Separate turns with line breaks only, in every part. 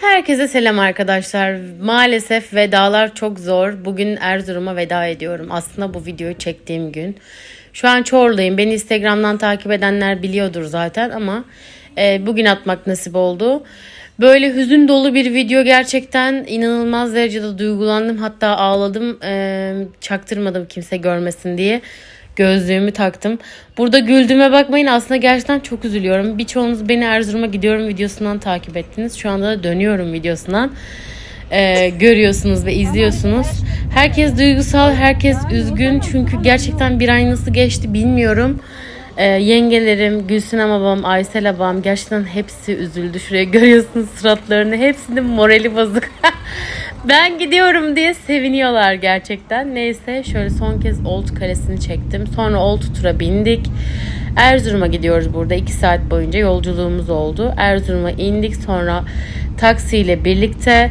Herkese selam arkadaşlar. Maalesef vedalar çok zor. Bugün Erzurum'a veda ediyorum. Aslında bu videoyu çektiğim gün. Şu an Çorlu'yum. Beni Instagram'dan takip edenler biliyordur zaten ama e, bugün atmak nasip oldu. Böyle hüzün dolu bir video gerçekten inanılmaz derecede duygulandım. Hatta ağladım. E, çaktırmadım kimse görmesin diye. Gözlüğümü taktım. Burada güldüğüme bakmayın aslında gerçekten çok üzülüyorum. Birçoğunuz beni Erzurum'a gidiyorum videosundan takip ettiniz. Şu anda da dönüyorum videosundan. Ee, görüyorsunuz ve izliyorsunuz. Herkes duygusal, herkes üzgün. Çünkü gerçekten bir ay nasıl geçti bilmiyorum. Ee, yengelerim, Gülsün babam, Aysel abam gerçekten hepsi üzüldü. Şuraya görüyorsunuz suratlarını. Hepsinin morali bozuk. ben gidiyorum diye seviniyorlar gerçekten. Neyse şöyle son kez Old Kalesi'ni çektim. Sonra Old Tur'a bindik. Erzurum'a gidiyoruz burada. 2 saat boyunca yolculuğumuz oldu. Erzurum'a indik. Sonra taksiyle birlikte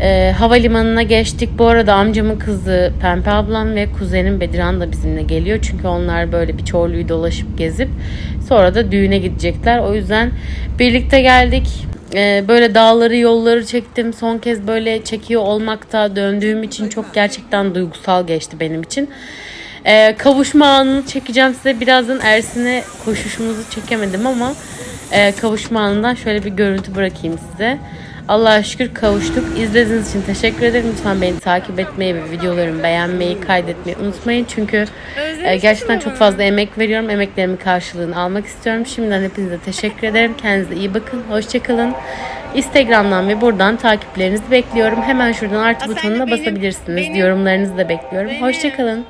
e, havalimanına geçtik. Bu arada amcamın kızı Pembe ablam ve kuzenim Bediran da bizimle geliyor. Çünkü onlar böyle bir Çorlu'yu dolaşıp gezip sonra da düğüne gidecekler. O yüzden birlikte geldik. E, böyle dağları yolları çektim. Son kez böyle çekiyor olmakta döndüğüm için çok gerçekten duygusal geçti benim için. E, kavuşma anını çekeceğim size. Birazdan Ersin'e koşuşumuzu çekemedim ama e, kavuşma anından şöyle bir görüntü bırakayım size. Allah'a şükür kavuştuk. İzlediğiniz için teşekkür ederim. Lütfen beni takip etmeyi ve videolarımı beğenmeyi, kaydetmeyi unutmayın. Çünkü e, gerçekten çok fazla emek veriyorum. Emeklerimin karşılığını almak istiyorum. Şimdiden hepinize teşekkür ederim. Kendinize iyi bakın. Hoşçakalın. Instagram'dan ve buradan takiplerinizi bekliyorum. Hemen şuradan artı butonuna basabilirsiniz. Yorumlarınızı da bekliyorum. Hoşçakalın.